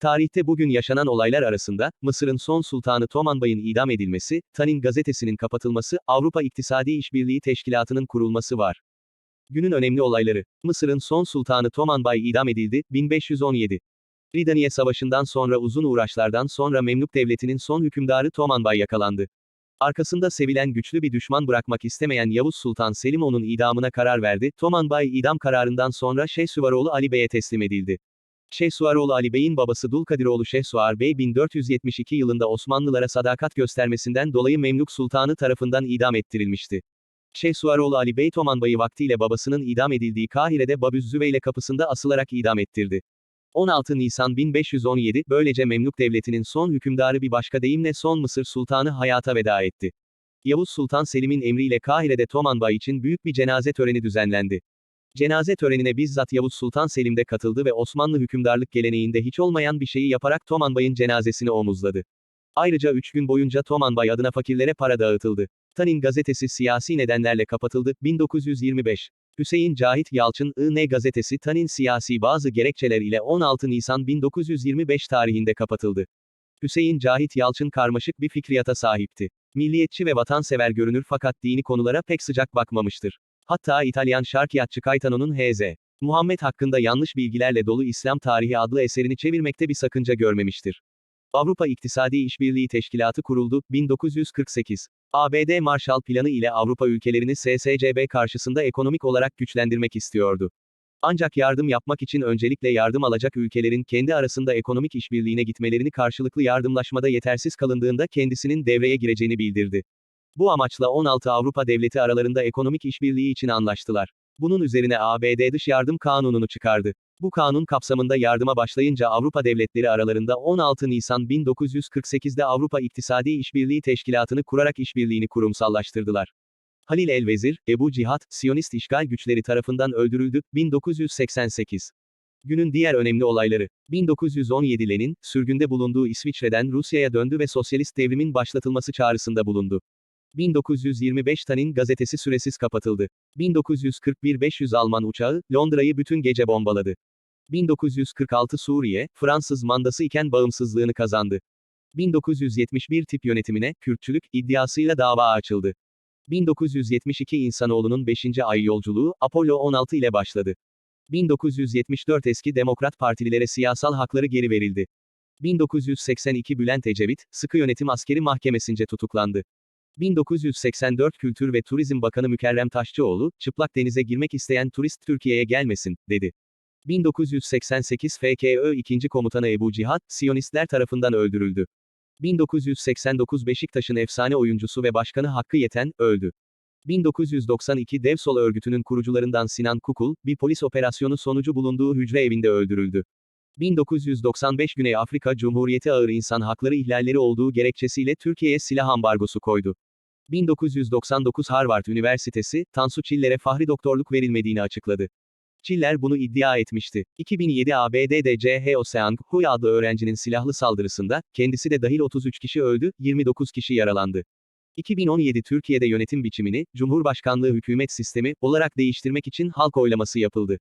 Tarihte bugün yaşanan olaylar arasında, Mısır'ın son sultanı Tomanbay'ın idam edilmesi, Tanin gazetesinin kapatılması, Avrupa İktisadi İşbirliği Teşkilatı'nın kurulması var. Günün önemli olayları. Mısır'ın son sultanı Tomanbay idam edildi, 1517. Ridaniye Savaşı'ndan sonra uzun uğraşlardan sonra Memlük Devleti'nin son hükümdarı Tomanbay yakalandı. Arkasında sevilen güçlü bir düşman bırakmak istemeyen Yavuz Sultan Selim onun idamına karar verdi. Tomanbay idam kararından sonra Şehsuvaroğlu Ali Bey'e teslim edildi. Şehsuvaroğlu Ali Bey'in babası Dulkadiroğlu Şehsuvar Bey 1472 yılında Osmanlılara sadakat göstermesinden dolayı Memlük Sultanı tarafından idam ettirilmişti. Şehsuvaroğlu Ali Bey Tomanbay'ı vaktiyle babasının idam edildiği Kahire'de Babüz Züveyle kapısında asılarak idam ettirdi. 16 Nisan 1517, böylece Memlük Devleti'nin son hükümdarı bir başka deyimle son Mısır Sultanı hayata veda etti. Yavuz Sultan Selim'in emriyle Kahire'de Tomanbay için büyük bir cenaze töreni düzenlendi. Cenaze törenine bizzat Yavuz Sultan Selim de katıldı ve Osmanlı hükümdarlık geleneğinde hiç olmayan bir şeyi yaparak Tomanbay'ın cenazesini omuzladı. Ayrıca 3 gün boyunca Tomanbay adına fakirlere para dağıtıldı. Tanin gazetesi siyasi nedenlerle kapatıldı. 1925 Hüseyin Cahit Yalçın, I.N. gazetesi Tanin siyasi bazı gerekçeler ile 16 Nisan 1925 tarihinde kapatıldı. Hüseyin Cahit Yalçın karmaşık bir fikriyata sahipti. Milliyetçi ve vatansever görünür fakat dini konulara pek sıcak bakmamıştır. Hatta İtalyan şarkiyatçı Caetano'nun H.Z. Muhammed hakkında yanlış bilgilerle dolu İslam Tarihi adlı eserini çevirmekte bir sakınca görmemiştir. Avrupa İktisadi İşbirliği Teşkilatı kuruldu, 1948. ABD Marshall Planı ile Avrupa ülkelerini SSCB karşısında ekonomik olarak güçlendirmek istiyordu. Ancak yardım yapmak için öncelikle yardım alacak ülkelerin kendi arasında ekonomik işbirliğine gitmelerini karşılıklı yardımlaşmada yetersiz kalındığında kendisinin devreye gireceğini bildirdi. Bu amaçla 16 Avrupa devleti aralarında ekonomik işbirliği için anlaştılar. Bunun üzerine ABD dış yardım kanununu çıkardı. Bu kanun kapsamında yardıma başlayınca Avrupa devletleri aralarında 16 Nisan 1948'de Avrupa İktisadi İşbirliği Teşkilatı'nı kurarak işbirliğini kurumsallaştırdılar. Halil el-Vezir, Ebu Cihat, Siyonist işgal güçleri tarafından öldürüldü, 1988. Günün diğer önemli olayları. 1917 Lenin, sürgünde bulunduğu İsviçre'den Rusya'ya döndü ve sosyalist devrimin başlatılması çağrısında bulundu. 1925 Tanin gazetesi süresiz kapatıldı. 1941 500 Alman uçağı, Londra'yı bütün gece bombaladı. 1946 Suriye, Fransız mandası iken bağımsızlığını kazandı. 1971 tip yönetimine, Kürtçülük, iddiasıyla dava açıldı. 1972 insanoğlunun 5. ay yolculuğu, Apollo 16 ile başladı. 1974 eski Demokrat Partililere siyasal hakları geri verildi. 1982 Bülent Ecevit, sıkı yönetim askeri mahkemesince tutuklandı. 1984 Kültür ve Turizm Bakanı Mükerrem Taşçıoğlu, çıplak denize girmek isteyen turist Türkiye'ye gelmesin, dedi. 1988 FKÖ 2. Komutanı Ebu Cihat, Siyonistler tarafından öldürüldü. 1989 Beşiktaş'ın efsane oyuncusu ve başkanı Hakkı Yeten, öldü. 1992 Devsol örgütünün kurucularından Sinan Kukul, bir polis operasyonu sonucu bulunduğu hücre evinde öldürüldü. 1995 Güney Afrika Cumhuriyeti ağır insan hakları ihlalleri olduğu gerekçesiyle Türkiye'ye silah ambargosu koydu. 1999 Harvard Üniversitesi, Tansu Çiller'e fahri doktorluk verilmediğini açıkladı. Çiller bunu iddia etmişti. 2007 ABD'de C.H. Oseang Hui adlı öğrencinin silahlı saldırısında, kendisi de dahil 33 kişi öldü, 29 kişi yaralandı. 2017 Türkiye'de yönetim biçimini, Cumhurbaşkanlığı hükümet sistemi olarak değiştirmek için halk oylaması yapıldı.